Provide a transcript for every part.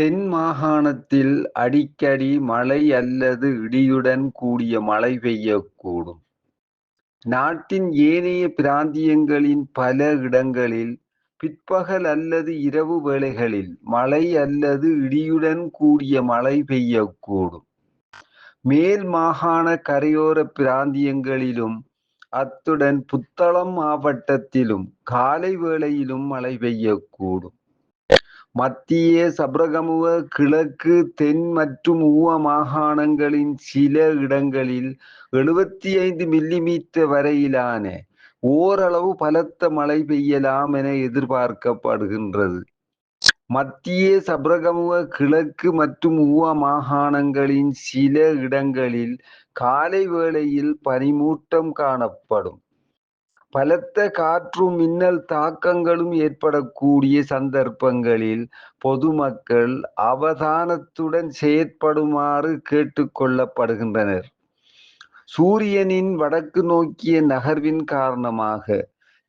தென் மாகாணத்தில் அடிக்கடி மழை அல்லது இடியுடன் கூடிய மழை பெய்யக்கூடும். நாட்டின் ஏனைய பிராந்தியங்களின் பல இடங்களில் பிற்பகல் அல்லது இரவு வேளைகளில் மழை அல்லது இடியுடன் கூடிய மழை பெய்யக்கூடும். மேல் மாகாண கரையோர பிராந்தியங்களிலும் அத்துடன் புத்தளம் மாவட்டத்திலும் காலை வேளையிலும் மழை பெய்யக்கூடும். மத்திய சப்ரகமுவ கிழக்கு தென் மற்றும் ஊவ மாகாணங்களின் சில இடங்களில் எழுபத்தி ஐந்து மில்லிமீட்டர் வரையிலான ஓரளவு பலத்த மழை பெய்யலாம் என எதிர்பார்க்கப்படுகின்றது. மத்திய சப்ரகமுவ கிழக்கு மற்றும் ஊவ மாகாணங்களின் சில இடங்களில் காலை வேளையில் பனிமூட்டம் காணப்படும். பலத்த காற்றும் மின்னல் தாக்கங்களும் ஏற்படக்கூடிய சந்தர்ப்பங்களில் பொதுமக்கள் அவதானத்துடன் செயற்படுமாறு கேட்டுக்கொள்ளப்படுகின்றனர் சூரியனின் வடக்கு நோக்கிய நகர்வின் காரணமாக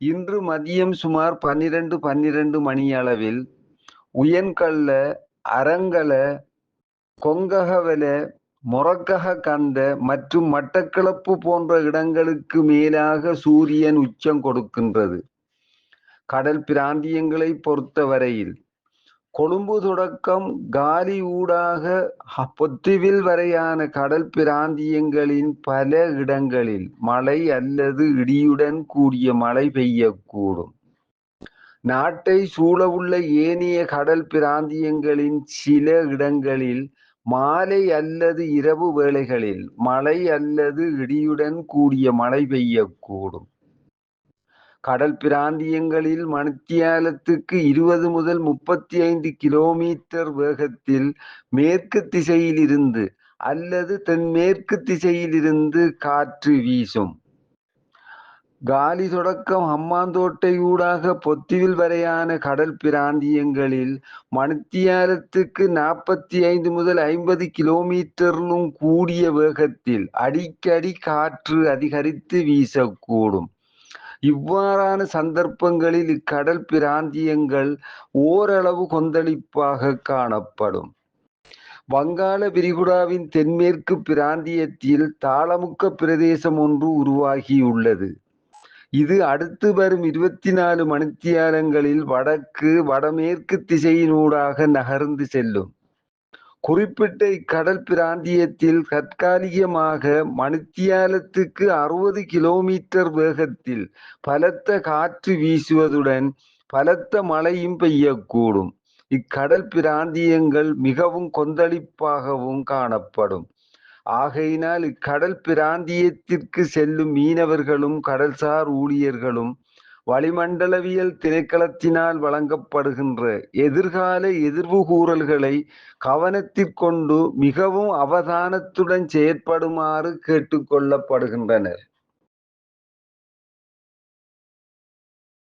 இன்று மதியம் சுமார் பன்னிரண்டு பன்னிரண்டு மணியளவில் உயன்கள்ள, அரங்கல, கொங்ககவல, மொரக்கக கந்த மற்றும் மட்டக்களப்பு போன்ற இடங்களுக்கு மேலாக சூரியன் உச்சம் கொடுக்கின்றது. கடல் பிராந்தியங்களை பொறுத்தவரையில் கொழும்பு தொடக்கம் காலி ஊடாக பொத்துவில் வரையான கடல் பிராந்தியங்களின் பல இடங்களில் மழை அல்லது இடியுடன் கூடிய மழை பெய்யக்கூடும். நாட்டை சூழவுள்ள ஏனைய கடல் பிராந்தியங்களின் சில இடங்களில் மாலை அல்லது இரவு வேளைகளில் மழை அல்லது இடியுடன் கூடிய மழை பெய்யக்கூடும். கடல் பிராந்தியங்களில் மணித்தியாலத்துக்கு இருபது முதல் முப்பத்தி ஐந்து கிலோமீட்டர் வேகத்தில் மேற்கு திசையிலிருந்து அல்லது தென்மேற்கு திசையிலிருந்து காற்று வீசும். காலி தொடக்கம் ஹம்பாந்தோட்டை ஊடாக வரையான கடல் பிராந்தியங்களில் மணித்தியாலத்துக்கு நாற்பத்தி ஐந்து முதல் ஐம்பது கிலோமீட்டரிலும் கூடிய வேகத்தில் அடிக்கடி காற்று அதிகரித்து வீசக்கூடும். இவ்வாறான சந்தர்ப்பங்களில் இக்கடல் பிராந்தியங்கள் ஓரளவு கொந்தளிப்பாக காணப்படும். வங்காள விரிகுடாவின் தென்மேற்கு பிராந்தியத்தில் தாளமுக்க பிரதேசம் ஒன்று உருவாகியுள்ளது. இது அடுத்து வரும் இருபத்தி நாலு மணித்தியாலங்களில் வடக்கு, வடமேற்கு திசையினூடாக நகர்ந்து செல்லும். குறிப்பிட்ட இக்கடல் பிராந்தியத்தில் தற்காலிகமாக மணித்தியாலத்துக்கு அறுபது கிலோமீட்டர் வேகத்தில் பலத்த காற்று வீசுவதுடன் பலத்த மழையும் பெய்யக்கூடும். இக்கடல் பிராந்தியங்கள் மிகவும் கொந்தளிப்பாகவும் காணப்படும். ஆகையினால் இக்கடல் பிராந்தியத்திற்கு செல்லும் மீனவர்களும் கடல்சார் ஊழியர்களும் வளிமண்டலவியல் திணைக்களத்தினால் வழங்கப்படுகின்ற எதிர்கால எதிர்வுகூறல்களை கவனத்திற்கொண்டு மிகவும் அவதானத்துடன் செயற்படுமாறு கேட்டுக்கொள்ளப்படுகின்றனர்